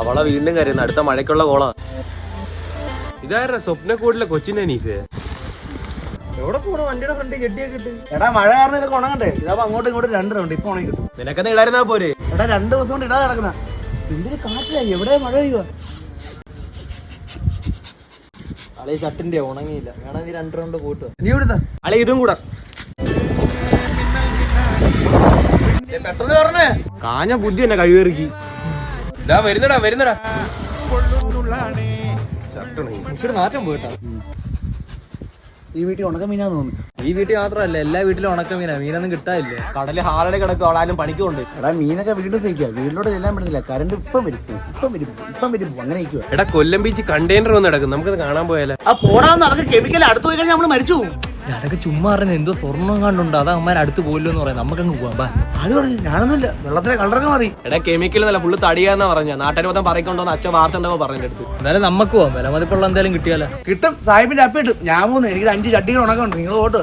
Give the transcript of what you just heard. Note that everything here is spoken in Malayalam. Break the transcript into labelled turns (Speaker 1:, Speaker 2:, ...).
Speaker 1: അവളെ വീണ്ടും കരയുന്നു. അടുത്ത മഴയ്ക്കുള്ള കോളാ. ഇതാരുടെ സ്വപ്നക്കൂടിലെ കൊച്ചിനെ നീഫ് എവിടെ പോണ? വണ്ടിയുടെ ഫ്രണ്ട് കെട്ടിയൊക്കെ ഇട്ട്.
Speaker 2: എടാ മഴ കാരണം ഇതൊക്കെ ഉണങ്ങണ്ടേ ഇതാവുമ്പോ അങ്ങോട്ടും ഇങ്ങോട്ടും രണ്ട് റൗണ്ട് ഇപ്പൊ ഉണങ്ങി കിട്ടും.
Speaker 1: നിനക്കെന്നെ ഇടായിരുന്നാ പോരെ?
Speaker 2: എടാ രണ്ട് ദിവസം കൊണ്ട് ഇടാതെ നടക്കുന്ന എന്തൊരു കാറ്റിലായി എവിടെ മഴ പെയ്യുക?
Speaker 3: അളി ഷട്ടിന്റെ ഉണങ്ങിയില്ല. വേണമെങ്കിൽ രണ്ട് റൗണ്ട് കൂട്ടുക.
Speaker 2: നീ ഇവിടുത്തെ
Speaker 1: അളി ഇതും കൂടെ.
Speaker 3: പെട്ടെന്ന് പറഞ്ഞേ.
Speaker 1: കാഞ്ഞ ബുദ്ധി എന്നെ കഴിവേറിക്ക്. ഇതാ വരുന്നടാ വരുന്നടാ.
Speaker 3: നാറ്റം പോയിട്ടാ
Speaker 2: ഈ വീട്ടിൽ ഉണക്ക മീനാന്ന് തോന്നുന്നു.
Speaker 3: ഈ വീട്ടിൽ മാത്രമല്ല എല്ലാ വീട്ടിലും ഉണക്ക മീനാ. മീനൊന്നും കിട്ടാനില്ല.
Speaker 1: കടൽ ഹാളടെ കിടക്കും അവളാലും പണിക്കുണ്ട്
Speaker 2: എടാ മീനൊക്കെ വീണ്ടും ഫേക്കുക വീട്ടിലോട്ട് ചെല്ലാൻ പറ്റുന്നില്ല കറണ്ട് ഇപ്പം വരും ഇപ്പം വരും ഇപ്പം വരും. അങ്ങനെ ഇരിക്കുക
Speaker 1: എടാ കൊല്ലം ബീച്ച് കണ്ടെയ്നർ വന്ന് കിടക്കും നമുക്കത് കാണാൻ പോയാലോ?
Speaker 2: ആ പോടാന്ന് അതൊക്കെ കെമിക്കൽ അടുത്ത് പോയി കഴിഞ്ഞാൽ നമ്മൾ മരിച്ചു പോകും.
Speaker 3: അതൊക്കെ ചുമ്മാ പറഞ്ഞ എന്തോ സ്വർണം കണ്ടുണ്ട്? അത് അമ്മ അടുത്ത് പോയില്ലോ എന്ന് പറയാം നമുക്കങ്ങ് പോവാം ബാ.
Speaker 2: ആര് പറഞ്ഞു ഞാനൊന്നുമില്ല. വെള്ളത്തിലെ കളറൊക്കെ മാറി.
Speaker 1: എടാ കെമിക്കൽ എന്നല്ല ഫുള്ള് തടിയാന്നാ പറഞ്ഞ നാട്ടുകാർ മൊത്തം പറയിക്കൊണ്ടോന്ന് അച്ഛൻ വാർത്ത ഉണ്ടോ പറഞ്ഞ അടുത്ത്
Speaker 3: എന്തായാലും നമുക്ക് പോവാം. വില മതിപ്പുള്ള എന്തായാലും കിട്ടിയാലോ?
Speaker 2: കിട്ടും. സാഹിബിന്റെ അപ്പിട്ടു ഞാൻ പോകുന്നു എനിക്ക് അഞ്ച് ചട്ടികൾ ഉണക്കുന്നുണ്ട് നിങ്ങൾ ഓട്ടോ